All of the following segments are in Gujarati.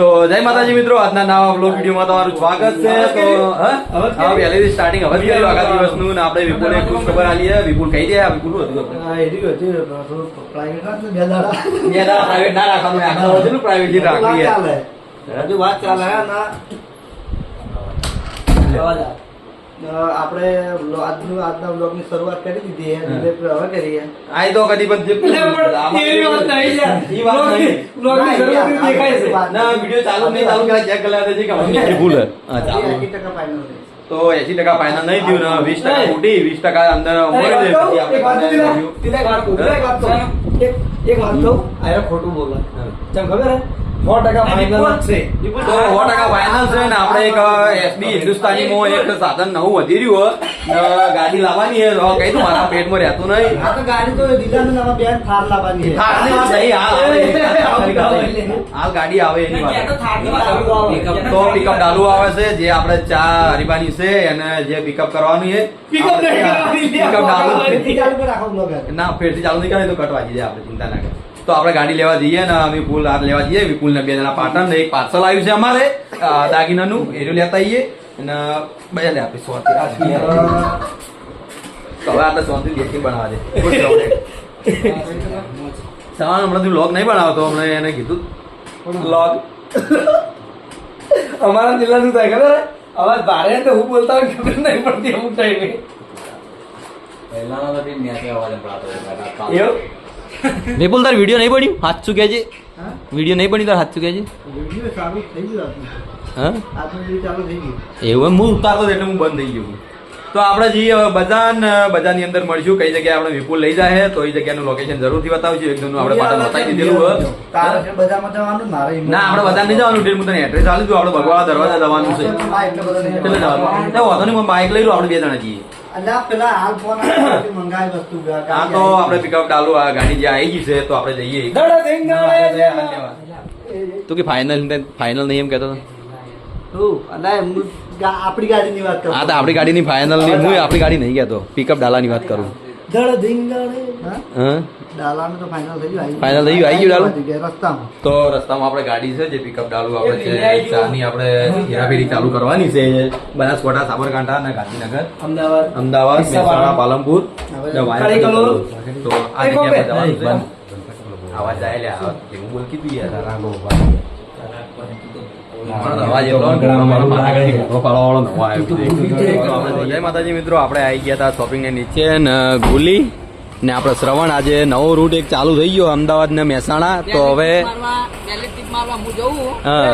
તો જય માતાજી મિત્રો આજના નવા બ્લોગ વિડીયોમાં તમારું સ્વાગત છે. તો હા? પહેલેથી સ્ટાર્ટિંગ હવે કર્યું આખા દિવસનું ને આપણે વિપુલને ખુશ ખબર આલી છે. વિપુલ કહી દે આ વિપુલ હતું? આપણે? બે દાડા. private ના રાખવાનું આખા વર્ષનું પ્રાઇવેટ જ રાખવી છે. આપણે આજનું આજના બ્લોગની શરૂઆત કરી દીધી હવે કરીએ. આઈ તો કદી પણ. બ્લોગની ચાલુ નહીં ચાલુ ચેક કરી છે કે હા ચાલુ. તો એસી ટકા ફાઇનલ નહીં થયું ને વીસ ટકા ખોટી વીસ ટકા અંદર મળી એક વાત આપણે કહું? એક વાત એક વાત કહું? એક- એક વાત કહું? આ ખોટું બોલા ચમ ખબર હે? સો ટકા ફાઇનલ છે તો સો ટકા ફાઇનલ છે ને આપણે એક એસબી હિન્દુસ્તાનીમાં એક સાધન નવું વધી રહ્યું ગાડી લાવવાની છે કઈ તું મારા પેટમાં રહેતું નહીં. આ તો ગાડી તો દીધા ને બેન થાર લાવવાની છે. થારની વાત નહીં, હાલ ગાડી આવે એની વાત. તો પિકઅપ ડાલુ આવે છે જે આપણે ચા હરીબાની છે અને જે પિકઅપ કરવાની છે પિકઅપ ડાલુ. ના ફેરથી ચાલુ નહીં કરે તો કટ વાગી જાય આપણે ચિંતા ના કરે. તો આપણે ગાડી લેવા જઈએ ને અમે આ લેવા જઈએ. વિપુલ ને બે જણા પાટણ એક પાર્સલ આવ્યું છે અમારે દાગીનાનું. એનું લેતા આવીએ અને બધા લે સોથી રાખીએ તો હવે આપણે સોથી દેખી બનાવવા દે. હમણાં લોગ નહીં બનાવતો હમણાં એને કીધું. લોગ અમારા જિલ્લા શું થાય ખબર? અવાજ ભારે તો હું બોલતા હોય ખબર નહીં પડતી અમુક ટાઈમે પહેલાના તો વીડિયો નહીં બન્યું હાથ શું તાર? વીડિયો નહીં બન્યું? હાથ શું છે વીડિયો નહીં થઈ તાર આપણું. હા? આજનું વીડિયો ચાલુ એવું એમ? હું ઉતારતો એટલે હું બંધ થઈ ગયો તો આપણે જઈએ હવે બજાર ને બજારની અંદર મળશું. કઈ જગ્યાએ આપણે વિપુલ લઈ જાય તો એ જગ્યાનું લોકેશન જરૂરથી બતાવજો. એકદમ આપણે પાટણ બતાવી દીધેલું છે ના આપણે બજાર નહીં જવાનું. હું તને એડ્રેસ દઉં. આપણે ભગવાળા દરવાજા જવાનું છે. એટલે બધા એટલે જવાનું. વાંધો નહીં બાઇક લઈ લઉં આપણે બે જણા જઈએ. અલ્યા પેલા હાલ ફોન મંગાવી વસ્તુ હા તો આપણે પિકઅપ ડાલુ આ ગાડી જે આવી ગઈ છે તો આપણે જઈએ તું કે ફાઇનલ ફાઇનલ નહીં એમ કહેતો હું આપણી ગાડીની વાત કરું. આ તો આપણી ગાડીની ફાઇનલ નહીં હું આપણી ગાડી નહીં કહેતો. પિકઅપ ડાલાની વાત કરું. દડા ધીંગાણે. હા? હા? ડાલાનું તો final થઈ ગયું આવી થઈ ગયું, આવી ગયું ડાલું? રસ્તામાં તો રસ્તામાં આપણે ગાડી છે જે પિકઅપ ડાલુ આપણે છે ચાની આપણે હેરાફેરી ચાલુ કરવાની છે. બનાસકોટા સાબરકાંઠા અને ગાંધીનગર. અમદાવાદ. અમદાવાદ મહેસાણા પાલનપુર. તો આ એ કોપે. જગ્યા પર જવાનું છે. આવાજ જાય લે એવું બોલ કીધું યાર. જય માતાજી મિત્રો આપણે આવી ગયા હતા શોપિંગ ને નીચે ને ગુલી ને આપણે શ્રવણ. આજે નવો રૂટ એક ચાલુ થઈ ગયો અમદાવાદ ને મહેસાણા. તો હવે હા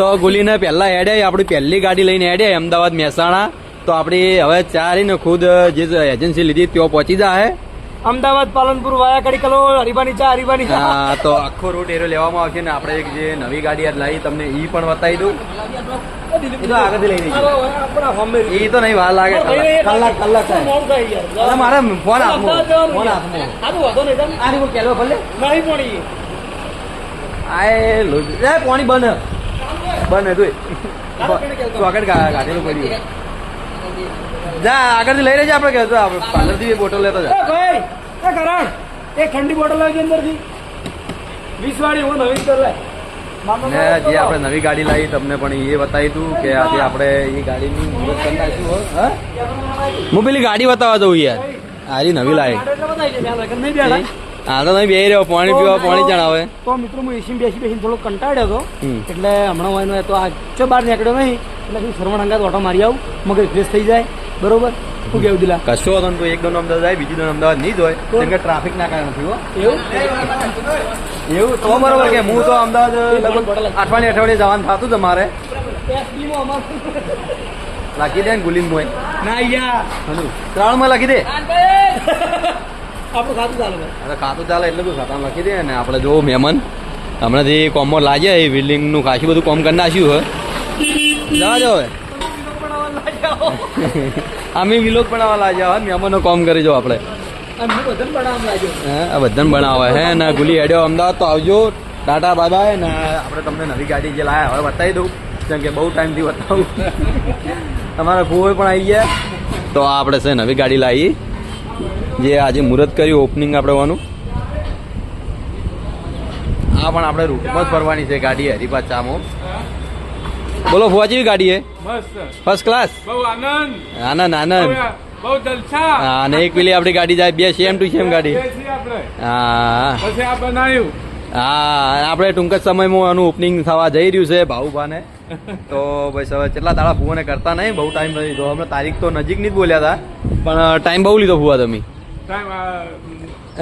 તો ગુલીને પહેલા એડે આપણી પહેલી ગાડી લઈને એડે અમદાવાદ મહેસાણા. તો આપણી હવે ચારી ને ખુદ જે એજન્સી લીધી ત્યાં પહોંચી જાય અમદાવાદ, પાલનપુર વાયા કડી કલો હરીબાની ચા હરીબાની તો આખો રૂટ એરો લેવામાં આવશે ને આપણે એક જે નવી ગાડી આજ લાવી તમને ઈ પણ બતાવી દઉં. એ તો આગળથી લઈ આય, લો, એ પાણી બંધ. બંધ હતું ચોકટ કાઢેલું પડ્યું. જા આગળથી લઈ રહેજે આપણે કહેતો આપણે પાર્લરથી બોટલ લેતો જા. ભાઈ એ કરણ એક ઠંડી બોટલ લાવી અંદરથી. વીસ વાળી હું નવી કર ને જે આપણે નવી ગાડી લાવી તમને પણ એ બતાવી તું કે આજે આપણે એ ગાડીની મુહૂર્ત કરી નાખ્યું હા. હું? પેલી ગાડી બતાવવા દઉં યાર. આરી નવી લાવી હા? તો નહીં બેહી રહ્યો પાણી પીવા પાણી જણાવે તો મિત્રો હું એસી બેસી બેસીને થોડો કંટાળ્યો હતો. એટલે હમણાં હોય તો આ ચો બહાર નીકળ્યો નહીં. એટલે હું અંગાત ઓટો મારી આવું. મગજ ફ્રેશ થઈ જાય. બરોબર? શું કેવું દિલા? કશો હતો તો એક દોનો અમદાવાદ આવે બીજી દોનો અમદાવાદ નહીં જ હોય. કેમ કે ટ્રાફિક ના કારણથી હો. એવું? એવું? તો બરોબર કે હું તો અમદાવાદ લગભગ અઠવાડિયે અઠવાડિયે જવાનું થતું જ મારે લખી દે ને ગુલીન મોય ના યાર. ત્રણમાં લખી દે? આપણું ખાતું ચાલે અરે ખાતું ચાલે એટલે બધું ખાતામાં લખી દે ને આપણે જો મહેમાન હમણાંથી કોમમાં લાગ્યા એ બિલ્ડિંગનું ખાસું બધું કોમ કરી નાખ્યું હોય જવા જાવ હવે અમે વિલોક બનાવવા લાગ્યા હોય મહેમાનો કોમ કરી જો આપણે. હું બધાને બનાવવા હે આ ને ગુલી હેડ્યો અમદાવાદ તો આવજો. ટાટા બાય બાય ને આપણે તમને નવી ગાડી જે લાયા હવે બતાવી દઉં કેમ કે બહુ ટાઈમથી બતાવું. તમારા ફૂવે પણ આવી ગયા. તો આ આપણે છે નવી ગાડી લાવી. જે આજે મુહૂર્ત કર્યું ઓપનિંગ આપણે હોવાનું. આ પણ આપણે રૂટમાં જ ફરવાની છે ગાડી હરિપા ચામો બોલો ફુવા જેવી ગાડી હે? ફર્સ્ટ ક્લાસ બહુ આનંદ. આનંદ આનંદ. બહુ- જલસા. હા, અને એક પેલી આપણી ગાડી જાય બે સેમ ટુ સેમ ગાડી. હા. પછી આ બનાવ્યું. હા આપણે ટૂંક જ સમયમાં એનું ઓપનિંગ થવા જઈ રહ્યું છે ભાવુભાને તો ભાઈ હવે કેટલા દાડા ફૂવાને કરતા નહીં બહુ ટાઈમ લીધો હમણાં તારીખ તો નજીકની જ બોલ્યા હતા. પણ ટાઈમ બહુ લીધો ફૂવા તમે. ટાઈમ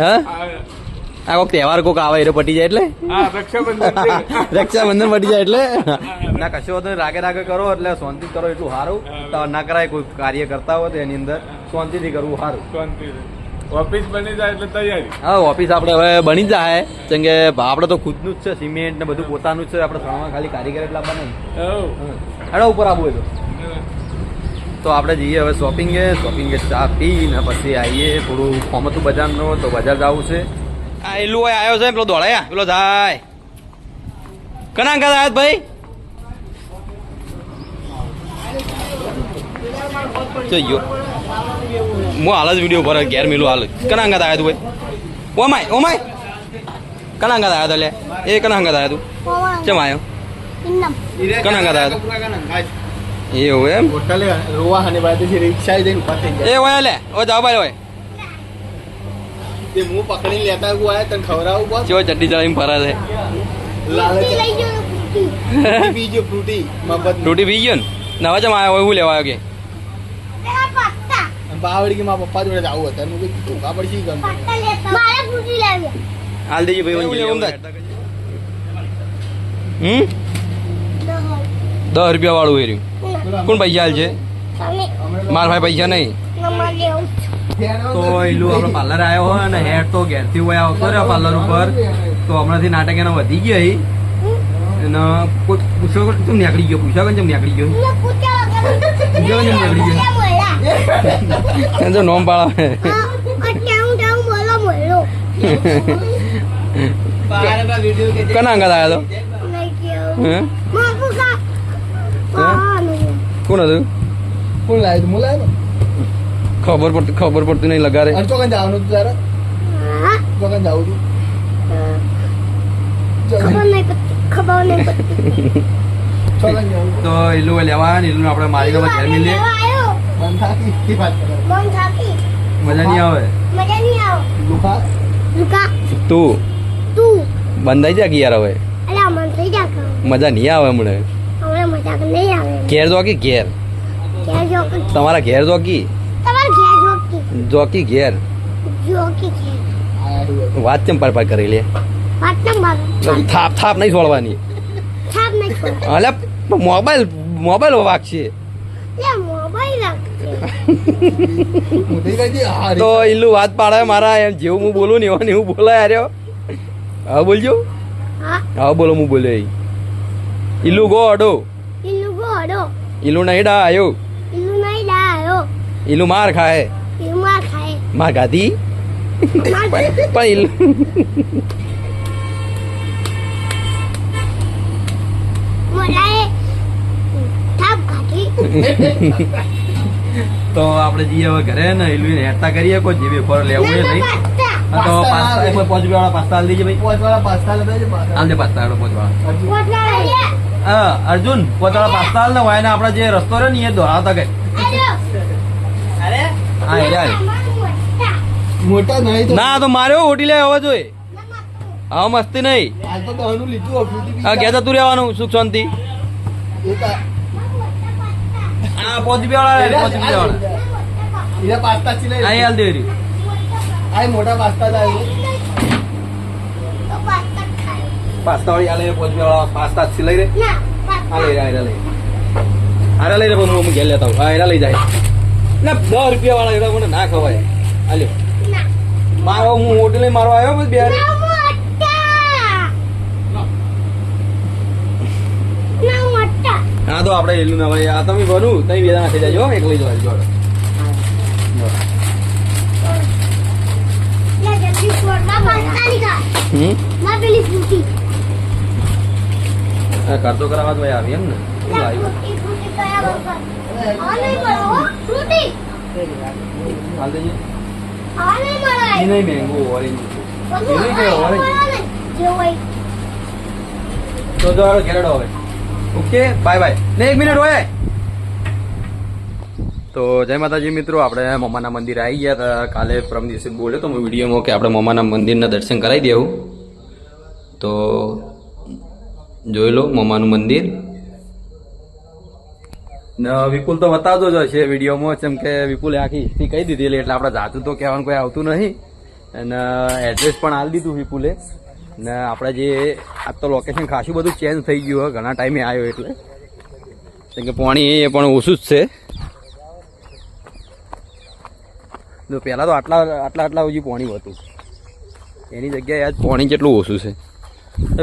હે? આ- કોઈ કોઈક તહેવાર કોક આવે એટલે પટી જાય એટલે? રક્ષાબંધન. પટી જાય. એટલે? ના કશો વાંધો રાગે રાગે કરો એટલે શાંતિ કરો એટલું સારું. તો ના કરાય કોઈ કાર્ય કરતા હોય તો એની અંદર શાંતિથી કરવું સારું. ઓફિસ બની જાય એટલે તૈયારી. હા ઓફિસ આપણે હવે બની જાય. કેમ કે આપણે તો ખુદનું જ છે સિમેન્ટ ને બધું પોતાનું જ છે. આપણે સણમાં ખાલી કારીગર એટલા બને. હેડો ઉપર આવવું હોય તો. તો આપણે જઈએ હવે શોપિંગ શોપિંગ ચા પી ને પછી આવીએ. થોડું ફોર્મ હતું બજારનું તો બજાર જવું છે. આ એલું હોય આવ્યો છે પેલો દોડાયા પેલો જાય. કના અંકલ આવ્યા ભાઈ? જઈયો હું હાલ જ વીડિયો પર ઘેર મિલું હાલ. કના અંગત આવ્યા તું ભાઈ? ઓમાય ઓમાય કના અંગત આવ્યા લે. એ કના અંગત આવ્યા તું? ચમ આવ્યો કના અંગત આવ્યા એવું એમ? એ હોય લે ઓ ભાઈ ઓય. તે હું પકડી લેતા હું આયા તને ખવડાવું બોલ ચો ચડ્ડી ચડાવીને ફરે છે? લાલચ બીજો ફ્રૂટી. મફત રોટી પી ગયો ને? નવા ચમ આવ્યો હોય હું લેવા આવ્યો કે? બાવડી કે મારા પપ્પા જોડે જવું હતું. હું કીધું ધોકા પડશે ગમ. હાલ દેજે ભાઈ વંજી લેવું હમ? દસ રૂપિયા વાળું એ રહ્યું કોણ પૈસા હાલ છે મારા ભાઈ પૈસા નહીં. તો એલું આપણે પાર્લર આવ્યો હોય અને હેડ તો ઘેરથી હોય આવતો રહ્યો પાર્લર ઉપર. તો હમણાંથી નાટક એનો વધી ગયા અને કોઈ પૂછો કેમ નીકળી ગયો? પૂછો કેમ નીકળી ગયો? પૂછ્યા વગર. જો ને બગડી ગયો. તો નોમ પાડે. કના અંગત આવ્યા તો? કોણ હતું? કોણ લાવ્યું તું? ખબર પડતી ખબર પડતી નહીં લગારે અને ચોકન જવાનું તું તારે? ચોકન જવું તું ખબર નહીં ખબર નહીં પડતી. ચોકન જવું તો એલું લેવા આવ્યા આપણે મારી પછી ઘેર મિલીએ. મજા નહીં આવે. મજા નહીં આવો. લુખા? લુકા તું? તું? બંધાઈ જા કે યાર હવે? અલા મન થઈ જા મજા નહીં આવે હમણાં. હમણાં મજાક નહીં આવે. ઘેર તમારા ઘેર. જો તમારા ઘેર ઘેર જોકી ઘેર. જોકી વાત કેમ પર પર કરી લે? વાત થાપ થાપ નહીં છોડવાની. છાપ નહીં છોડ અલે મોબાઈલ મોબાઈલ વાગશે હું હા તો ઈલું વાત પાડે મારા એમ જેવું હું બોલું ને એવા ને એવું બોલાય આર્યો હા. બોલજો. હા? બોલો હું બોલ્યો. ઈલું ગો અડો. ઇલ્લુ ગોડો ઈલું નહીં ડા આયો ઇલ્લુ નહીં લાયો ઈલું માર ખાય. ઇલ્લુ ખાય માર ગાધી માર પણ ઈલું મોરાએ થાપ કાઢી તો આપણે જઈએ હવે ઘરે ને ઈલું હેરતા કરીએ કોઈ જીવે ફોર લેવું નહીં. હા, તો પાસ્તા પાંચ વાળા પાસ્તા હાલ દેજે ભાઈ. પાંચ વાળા પાસ્તા હાલ દે પાસ્તા હાલો પાંચ વાળા. હા અર્જુન પાંચ વાળા પાસ્તા હાલ ને હોય ને આપણે જે રસ્તો રહ્યો ને એ દોડાવતા ગઈ હા એ રહ્યા. મોટા નહીં તો ના તો માર્યો ઓટી લે હવે જોઈ હા મસ્તી નહીં. હાલ તો હા ઘેર જતું રહેવાનું સુખ શાંતિ. હા પાંચ રૂપિયા વાળા પાંચ રૂપિયા વાળા. એના પાસ્તા સિલાઈ હા એ હાલ દે રહ્યું. આ મોટા પાસ્તા તો પાસ્તા ખાય પાસ્તા વાળી હાલે પાંચ રૂપિયા વાળા પાસ્તા સિલાઈ રે. ના હા પાસ્તા લઈ રહ્યા લઈ હારે લઈ રે પણ હું ઘેર લેતા હું હા લઈ જાય. ના દસ રૂપિયા વાળા એના મને ના ખવાય. હાલ્યો. મારો હું હોટેલ મારો આવ્યો બસ બે હા તો આપણે એલું ના ભાઈ આ તમે બનું તઈ બે જણા થઈ જાય. એકલી એક લઈ જવા જોડે. કરતો કરાવવા તો ભાઈ આવી એમ ને. હાલ એ નહીં મેંગો ઓરેન્જ એનું આ ઓરેન્જ? તો જો હવે ઘેરડો હવે ઓકે બાય બાય ને એક મિનિટ તો જય માતાજી મિત્રો, આપણે મમ્માના મંદિર આવી ગયા હતા. કાલે પરમ દિવસે બોલ્યો તો હું વિડીયોમાં કે આપણે મમ્માના મંદિરના દર્શન કરાવી દેવું. તો જોઈ લો મમ્માનું મંદિર. વિપુલ તો બતાવતો જ હશે વિડીયોમાં, જેમ કે વિપુલે આખી હિસ્ટ્રી કહી દીધી એટલે આપણે જાતું તો કહેવાનું કોઈ આવતું નહીં. અને એડ્રેસ પણ આલી દીધું વિપુલે. ને આપણે જે આજ તો લોકેશન ખાસું બધું ચેન્જ થઈ ગયું હોય ઘણા ટાઈમે આવ્યો એટલે. કેમ કે પાણી એ પણ ઓછું જ છે. તો પહેલાં તો આટલા આટલા આટલા હજી પાણી હતું. એની જગ્યાએ આજ પાણી જેટલું ઓછું છે.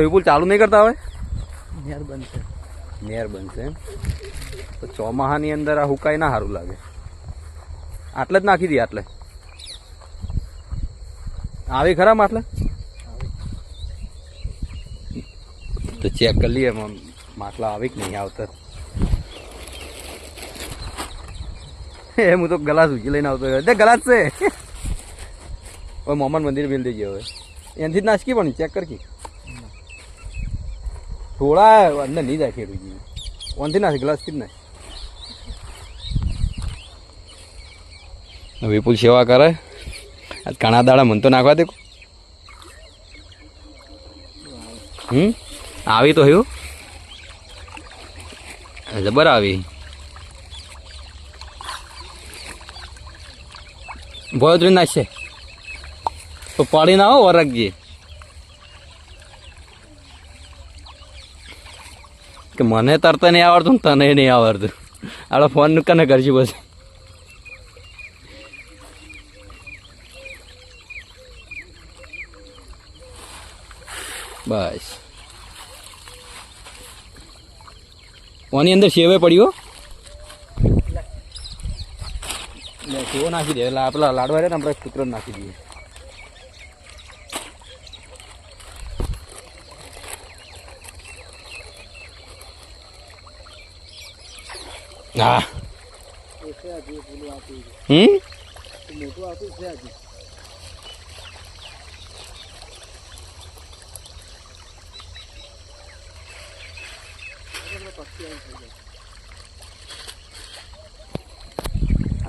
વિપુલ ચાલુ નહીં કરતા હવે? બંધ બનશે નેર બનશે. એમ તો ચોમાહાની અંદર આ હુકાય ના સારું લાગે. આટલે જ નાખી દઈએ આટલે. આવી ખરા આટલે? તો ચેક કરી લઈએ માટલા આવી કે નહીં આવતા. એ હું તો ગલાસ ઉજી લઈને આવતો તે ગલાસ છે. હવે મોહમ્મદ મંદિર બિલ દેજે હવે. એનાથી જ નાશકી પણ ચેક કરકી થોડા અંદર નહીં જાય ખેડૂજી ઓનથી નાખી ગ્લાસથી જ નાખે વિપુલ સેવા કરે? આજ ઘણા દાડા મન તો નાખવા દે હમ? આવી તો હયું. જબર આવી. ભોયત્રી નાખશે. તો પાડી ના આવો વરગજી કે મને તરતા નહીં આવડતું ને તને નહીં આવડતું. આપણે ફોન કને કરશું પછી. બસ. ઓની અંદર સેવે પડ્યો સેવો નાખી દે, એટલે આપણા લાડવા રે ને, આપણે કૂતરો નાખી દઈએ. હા. હમ?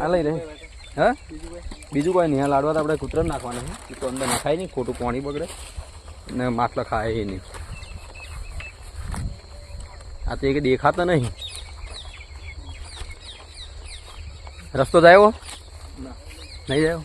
આ લઈ લે. હા? બીજું કોઈ નહીં. લાડવા તો આપણે કૂતરા નાખવાના છે. તો અંદર નખાય નહીં, ખોટું પાણી બગડે. ને માટલા ખાય નહીં. આ તો એક દેખાતા નહીં. રસ્તો જાય? નહીં જાય?